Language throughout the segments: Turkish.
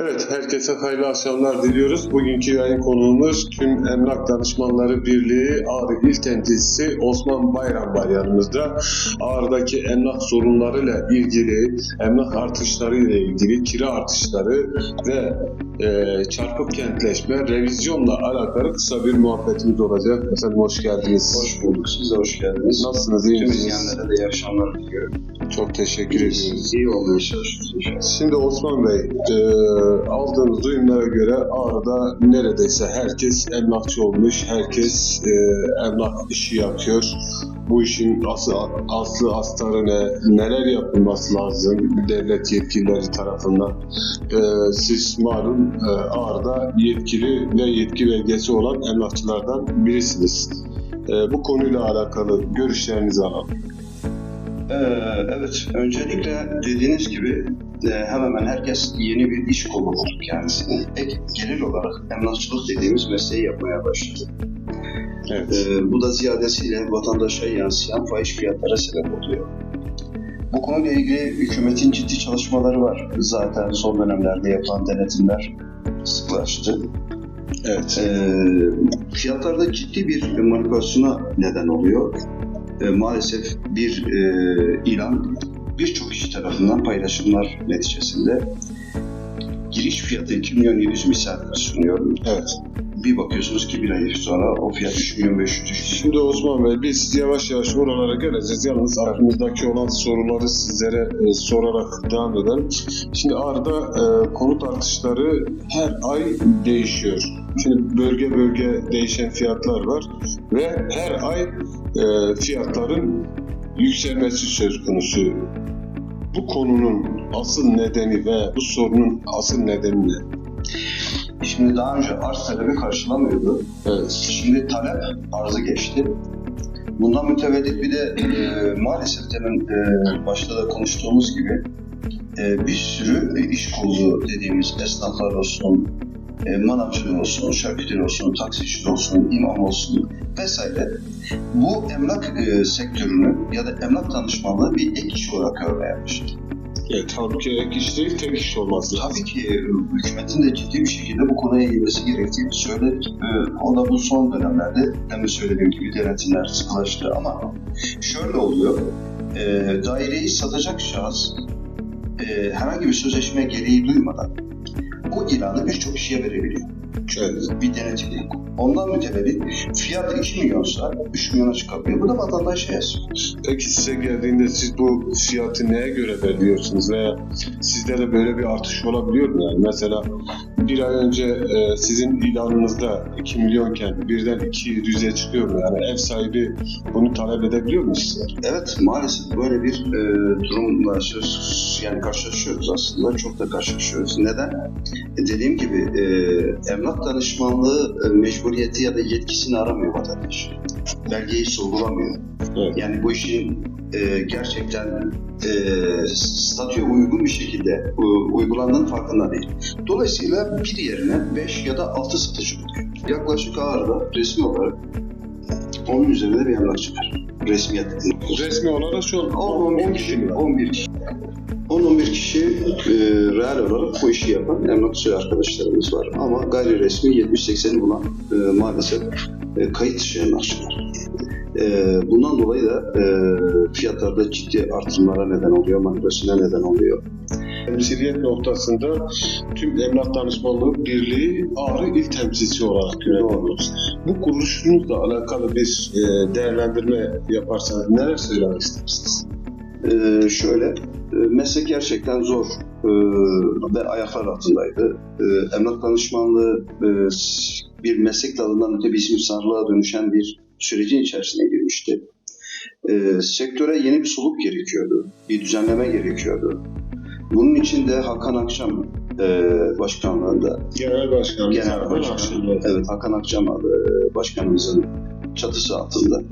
Evet, herkese hayırlı akşamlar diliyoruz. Bugünkü yayın konuğumuz Tüm Emlak Danışmanları Birliği Ağrı İl Temsilcisi Osman Bayram var yanımızda. Ağrı'daki emlak sorunlarıyla ilgili, emlak artışlarıyla ilgili, kira artışları ve e, çarpık kentleşme, revizyonla alakalı kısa bir muhabbetimiz olacak. Efendim hoş geldiniz. Hoş bulduk. Siz de hoş geldiniz. Nasılsınız, iyi Tüm misiniz? izleyenlere de iyi akşamlar diliyorum. Çok teşekkür ediyoruz. İyi olmaya çalışıyoruz. Şimdi Osman Bey, e, aldığımız duyumlara göre Ağrı'da neredeyse herkes emlakçı olmuş, herkes e, emlak işi yapıyor. Bu işin aslı, aslı astarı ne, neler yapılması lazım devlet yetkilileri tarafından? E, siz malum e, Ağrı'da yetkili ve yetki belgesi olan emlakçılardan birisiniz. E, bu konuyla alakalı görüşlerinizi alalım. Ee, evet, öncelikle dediğiniz gibi hemen hemen herkes yeni bir iş kolu buldu kendisine. Ek gelir olarak emlakçılık dediğimiz mesleği yapmaya başladı. Evet. Ee, bu da ziyadesiyle vatandaşa yansıyan fahiş fiyatlara sebep oluyor. Bu konuyla ilgili hükümetin ciddi çalışmaları var. Zaten son dönemlerde yapılan denetimler sıklaştı. Evet. e, fiyatlarda ciddi bir manipülasyona neden oluyor. E, maalesef bir e, ilan birçok kişi tarafından paylaşımlar neticesinde giriş fiyatı 2 milyon 700 misal sunuyorum. Evet. Bir bakıyorsunuz ki bir ay sonra o fiyat 3 milyon 500 düştü. Şimdi Osman Bey biz yavaş yavaş oralara geleceğiz. Yalnız aklımızdaki olan soruları sizlere e, sorarak devam edelim. Şimdi Ağrı'da e, konut artışları her ay değişiyor. Şimdi bölge bölge değişen fiyatlar var ve her ay e, fiyatların yükselmesi söz konusu. Bu konunun asıl nedeni ve bu sorunun asıl nedeni ne? Şimdi daha önce arz talebi karşılamıyordu. Evet. Şimdi talep arzı geçti. Bundan mütevellit bir de e, maalesef demin e, başta da konuştuğumuz gibi e, bir sürü iş kolu dediğimiz esnaflar olsun, e, manavcılar olsun, şarküteri olsun, taksici olsun, imam olsun vesaire bu emlak e, sektörünü ya da emlak danışmanlığı bir ek iş olarak başladı. Evet, halbuki ek iş değil, tek iş lazım. Tabii ki e, hükümetin de ciddi bir şekilde bu konuya eğilmesi gerektiğini söyledik. E, O da bu son dönemlerde demin söylediğim gibi denetimler sıkılaştı ama şöyle oluyor. E, Daireyi satacak şahıs e, herhangi bir sözleşme gereği duymadan o ilanı birçok kişiye verebiliyor. Evet. Bir denetim yok. Ondan mütevellit fiyat 2 milyonsa 3 milyona çıkabiliyor. Bu da vatandaşa yazıyor. Peki size geldiğinde siz bu fiyatı neye göre belirliyorsunuz veya sizde de böyle bir artış olabiliyor mu yani? Mesela bir ay önce e, sizin ilanınızda 2 milyonken birden 200'e çıkıyor mu? Yani ev sahibi bunu talep edebiliyor mu size? Evet maalesef böyle bir e, durumla söz yani karşılaşıyoruz aslında çok da karşılaşıyoruz. Neden? E, dediğim gibi e, emlak danışmanlığı e, mecburiyeti ya da yetkisini aramıyor vatandaş. Belgeyi sorgulamıyor. Evet. Yani bu işin e, gerçekten e, statüye uygun bir şekilde e, uygulandığının farkında değil. Dolayısıyla bir yerine 5 ya da 6 satıcı buluyor. Yaklaşık ağırda resmi olarak onun üzerinde bir emlakçı var. Resmiyet Resmi olarak şu an 10-11 kişi, 11 kişi. 10-11 kişi e, reel olarak bu işi yapan emlakçı arkadaşlarımız var. Ama gayri resmi 70-80'i bulan e, maalesef e, kayıt dışı emlakçılar. E, bundan dolayı da e, fiyatlarda ciddi artımlara neden oluyor, manipülasyona neden oluyor. temsiliyet noktasında tüm Emlak Danışmanlığı Birliği Ağrı İl Temsilcisi olarak görevlendiriyoruz. Bu kuruluşunuzla alakalı bir e, değerlendirme yaparsanız neler söylemek istersiniz? Ee, şöyle, e, meslek gerçekten zor e, ve ayaklar altındaydı. E, emlak danışmanlığı e, bir meslek dalından öte bir simsarlığa dönüşen bir sürecin içerisine girmişti. E, sektöre yeni bir soluk gerekiyordu, bir düzenleme gerekiyordu. Bunun için de Hakan Akçam e, başkanlığında Genel Başkanımız Genel Başkan. Evet, Hakan Akçam e, başkanımızın çatısı altında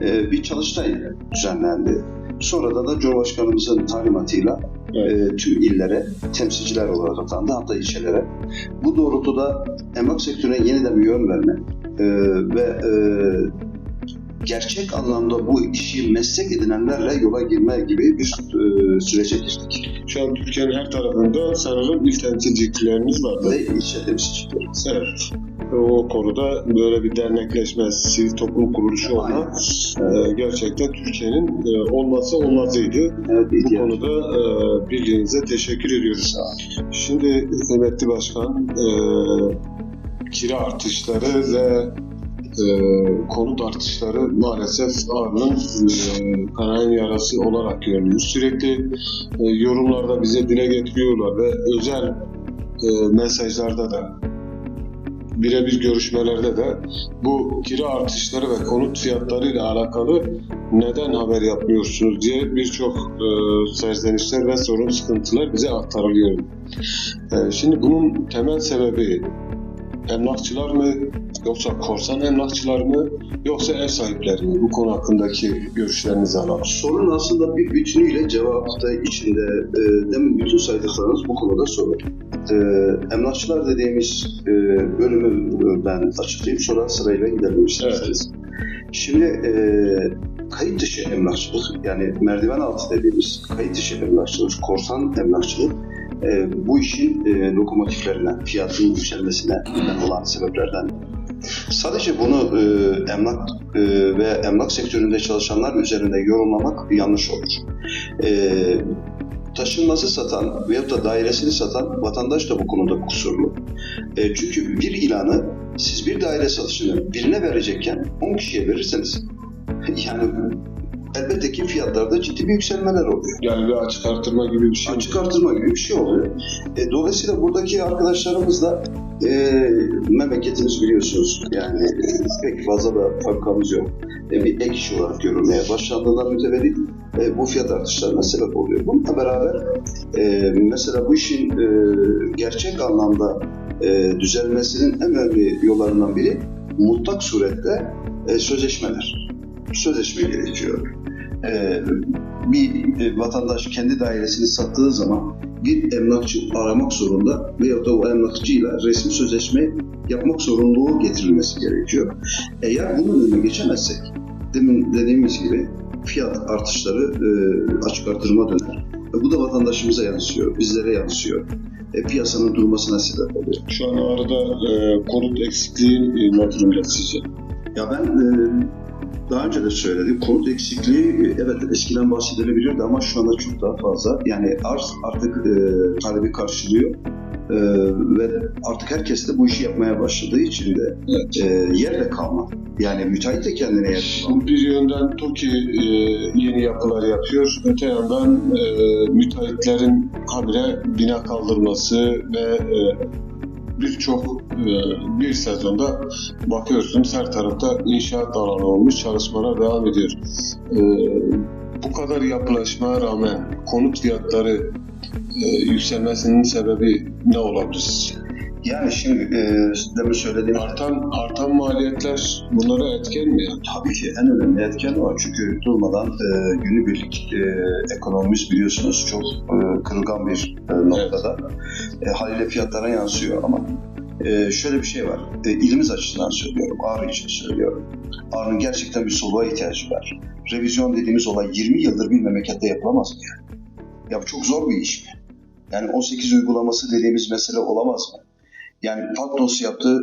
e, bir çalıştay düzenlendi. Sonradan da Cumhurbaşkanımızın talimatıyla Evet. e, tüm illere temsilciler olarak atandı, hatta ilçelere. Bu doğrultuda emlak sektörüne yeniden bir yön verme e, ve e, gerçek anlamda bu işi meslek edinenlerle yola girme gibi bir e, sürece girdik. Şu an Türkiye'nin her tarafında sanırım il temsilciliklerimiz var. Ve ilçe temsilcilerimiz. Evet. O konuda böyle bir dernekleşme, sivil toplum kuruluşu olma e, gerçekten Türkiye'nin e, olmazsa olmazıydı. Evet, Bu ihtiyaç. konuda e, birliğinize teşekkür ediyoruz. Şimdi kıymetli başkan, e, kira artışları ve e, konut artışları maalesef Ağrı'nın e, kanayan yarası olarak görünüyor. Sürekli e, yorumlarda bize dile getiriyorlar ve özel e, mesajlarda da birebir görüşmelerde de bu kira artışları ve konut fiyatları ile alakalı neden haber yapmıyorsunuz diye birçok e, serzenişler ve sorun sıkıntılar bize aktarılıyor. E, şimdi bunun temel sebebi emlakçılar mı yoksa korsan emlakçılar mı yoksa ev sahipleri mi? Bu konu hakkındaki görüşlerinizi alalım. Sorun aslında bir bütünüyle cevapta içinde e, demin bütün saydıklarınız bu konuda sorun. E, emlakçılar dediğimiz e, bölümü e, ben açıklayayım sonra sırayla gidelim isterseniz. Şimdi e, kayıt dışı emlakçılık yani merdiven altı dediğimiz kayıt dışı emlakçılık, korsan emlakçılık e, bu işin e, lokomotiflerine, fiyatının yükselmesine neden olan sebeplerden. Sadece bunu e, emlak e, ve emlak sektöründe çalışanlar üzerinde yorumlamak yanlış olur. E, taşınması satan veyahut da dairesini satan vatandaş da bu konuda kusurlu. E, çünkü bir ilanı siz bir daire satışını birine verecekken 10 kişiye verirseniz yani elbette ki fiyatlarda ciddi bir yükselmeler oluyor. Yani bir açık artırma gibi bir şey. Açık artırma gibi bir şey oluyor. E, dolayısıyla buradaki arkadaşlarımız da e, memleketimiz biliyorsunuz yani e, pek fazla da fabrikamız yok. E, bir ek iş olarak görülmeye başlandığından mütevellit e, bu fiyat artışlarına sebep oluyor. Bununla beraber e, mesela bu işin e, gerçek anlamda e, düzelmesinin en önemli yollarından biri mutlak surette e, sözleşmeler. Sözleşme gerekiyor. E, bir e, vatandaş kendi dairesini sattığı zaman bir emlakçı aramak zorunda veyahut da o emlakçıyla resmi sözleşme yapmak zorunluluğu getirilmesi gerekiyor. Eğer bunun önüne geçemezsek, demin dediğimiz gibi fiyat artışları e, açık artırıma döner. E, bu da vatandaşımıza yansıyor, bizlere yansıyor. E, piyasanın durmasına sebep oluyor. Şu an arada e, konut eksikliği e, ne durumda sizce? Ya ben e, daha önce de söyledim. Konut eksikliği evet eskiden bahsedilebilirdi ama şu anda çok daha fazla. Yani arz artık e, talebi karşılıyor. E, ve artık herkes de bu işi yapmaya başladığı için de Evet. e, yer de kalmadı. Yani müteahhit de kendine yer bulamadı. Bir yönden TOKİ e, yeni yapılar yapıyor. Öte yandan e, müteahhitlerin habire bina kaldırması ve e, birçok e, bir sezonda bakıyorsunuz her tarafta inşaat alanı olmuş çalışmalar devam ediyor. E, bu kadar yapılaşmaya rağmen konut fiyatları e, yükselmesinin sebebi ne olabilir? Yani şimdi e, demin söylediğim Artan artan maliyetler bunlara etken mi? Yani? Tabii ki en önemli etken o. Çünkü durmadan e, günübirlik e, ekonomimiz biliyorsunuz çok e, kırılgan bir e, noktada. E, haliyle fiyatlara yansıyor ama e, şöyle bir şey var. E, ilimiz açısından söylüyorum, Ağrı için söylüyorum. Ağrı'nın gerçekten bir soluğa ihtiyacı var. Revizyon dediğimiz olay 20 yıldır bir memlekette yapılamaz mı yani? Ya bu çok zor bir iş mi? Yani 18 uygulaması dediğimiz mesele olamaz mı? Yani Patnos yaptı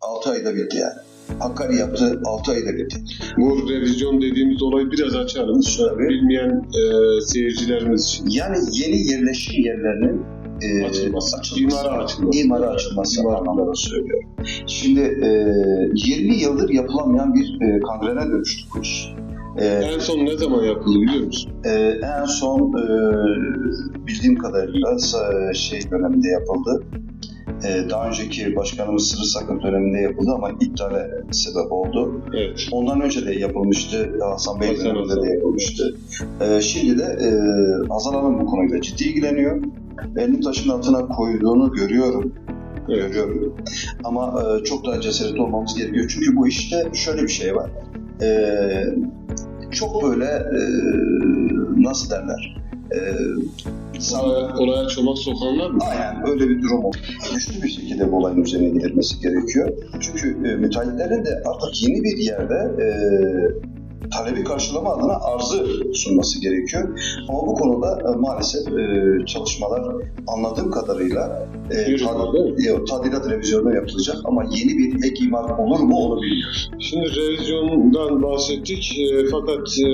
6 ayda bitti yani. Hakkari yaptı 6 ayda bitti. Bu revizyon dediğimiz olayı biraz açalım. Tabii. Bilmeyen e, seyircilerimiz için. Yani yeni yerleşim yerlerinin e, Açılması, açılması, imara açılması. imara açılması İmara. anlamında söylüyorum. Şimdi e, 20 yıldır yapılamayan bir e, kangrene dönüştü bu iş. E, En son ne zaman yapıldı biliyor musun? e, en son e, bildiğim kadarıyla sa- şey döneminde yapıldı. E, daha önceki başkanımız Sırrı Sakın döneminde yapıldı ama iptale sebep oldu. Evet. Ondan önce de yapılmıştı. Hasan Bey Hasan döneminde Hasan. de yapılmıştı. Ee, şimdi de e, Hazal Hanım bu konuyla ciddi ilgileniyor. Elini taşın altına koyduğunu görüyorum. Evet. Görüyorum. Ama e, çok daha cesaretli olmamız gerekiyor. Çünkü bu işte şöyle bir şey var. E, çok böyle e, nasıl derler? E, sam- Olaya, çomak sokanlar mı? Aynen öyle bir durum oldu. Güçlü bir şekilde bu olayın üzerine gidilmesi gerekiyor. Çünkü e, müteahhitlerin de artık yeni bir yerde e, talebi karşılama adına arzı sunması gerekiyor. Ama bu konuda e, maalesef e, çalışmalar anladığım kadarıyla e, mi? yok, tadilat revizyonu yapılacak ama yeni bir ek imar olur mu onu bilmiyorum. Şimdi revizyondan bahsettik e, fakat e,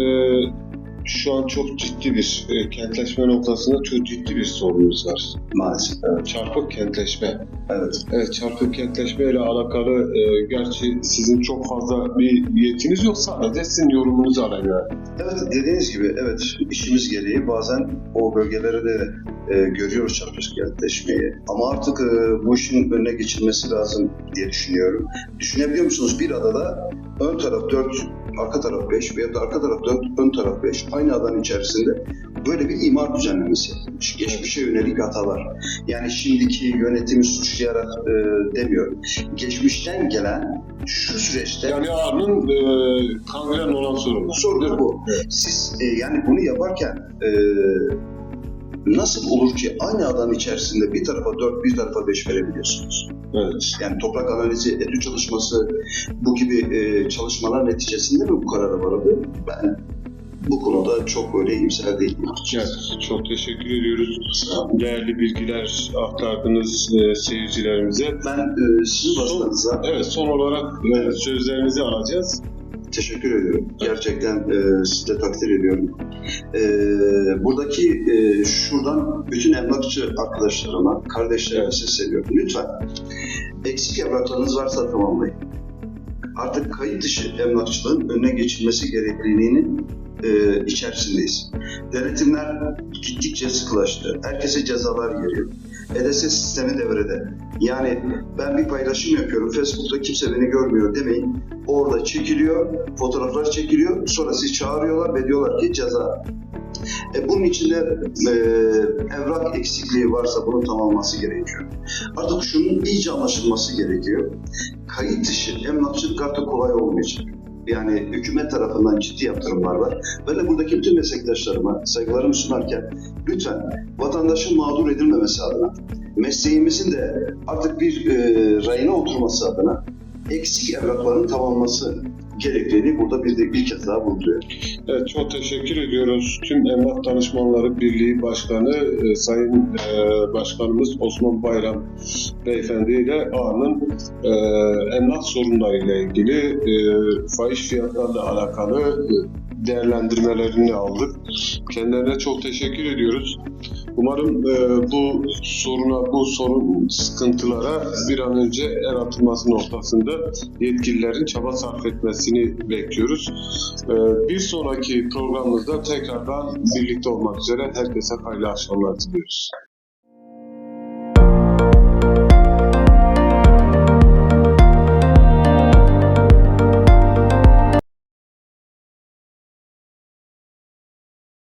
şu an çok ciddi bir e, kentleşme noktasında çok ciddi bir sorunumuz var. Maalesef. Evet. Çarpık kentleşme. evet. Evet çarpık kentleşme ile alakalı e, gerçi sizin çok fazla bir yetiniz yok sadece sizin yorumunuzu alayım yani. Evet dediğiniz gibi evet işimiz gereği bazen o bölgelere de e, görüyoruz çarpık kentleşmeyi. Ama artık e, bu işin önüne geçilmesi lazım diye düşünüyorum. Düşünebiliyor musunuz bir adada ön taraf 4, arka taraf 5 veya da arka taraf 4, ön taraf 5 aynı adanın içerisinde böyle bir imar düzenlemesi yapılmış. Geçmişe yönelik hatalar. Yani şimdiki yönetimi suçlayarak e, demiyorum. Geçmişten gelen şu süreçte Yani Ağrı'nın e, kangren olan sorunu. Sorun bu. Siz e, yani bunu yaparken e, nasıl olur ki aynı alan içerisinde bir tarafa 4, bir tarafa 5 verebiliyorsunuz? Evet. Yani toprak analizi, etü çalışması bu gibi e, çalışmalar neticesinde mi bu karara varıldı? Ben bu konuda çok böyle iyimser değilim. Evet, çok teşekkür ediyoruz. Değerli bilgiler aktardınız e, seyircilerimize. Ben e, sizin vasıtanıza Evet, son olarak e, sözlerinizi alacağız. Teşekkür ediyorum. Gerçekten e, sizi de takdir ediyorum. E, buradaki e, şuradan bütün emlakçı arkadaşlarıma, kardeşlerime sesleniyorum. Lütfen eksik evraklarınız varsa tamamlayın. Artık kayıt dışı emlakçılığın önüne geçilmesi gerekliliğinin e, içerisindeyiz. Denetimler gittikçe sıkılaştı. Herkese cezalar geliyor. EDS sistemi devrede. Yani ben bir paylaşım yapıyorum, Facebook'ta kimse beni görmüyor demeyin. Orada çekiliyor, fotoğraflar çekiliyor, sonra sizi çağırıyorlar ve diyorlar ki ceza. E, bunun içinde e, evrak eksikliği varsa bunun tamamlaması gerekiyor. Artık şunun iyice anlaşılması gerekiyor. Kayıt dışı emlakçılık artık kolay olmayacak. Yani hükümet tarafından ciddi yaptırımlar var. Ben de buradaki bütün meslektaşlarıma saygılarımı sunarken lütfen vatandaşın mağdur edilmemesi adına, mesleğimizin de artık bir e, rayına oturması adına eksik evrakların tamamlaması gerektiğini burada bir, de, bir kez daha vurguluyor. Evet, çok teşekkür ediyoruz. Tüm Emlak Danışmanları Birliği Başkanı e, Sayın e, Başkanımız Osman Bayram Beyefendi ile Ağrı'nın e, emlak sorunlarıyla ilgili e, fahiş fiyatlarla alakalı e, değerlendirmelerini aldık. Kendilerine çok teşekkür ediyoruz. Umarım e, bu soruna, bu sorun sıkıntılara bir an önce el atılması noktasında yetkililerin çaba sarf etmesini bekliyoruz. E, bir sonraki programımızda tekrardan birlikte olmak üzere herkese hayırlı akşamlar diliyoruz.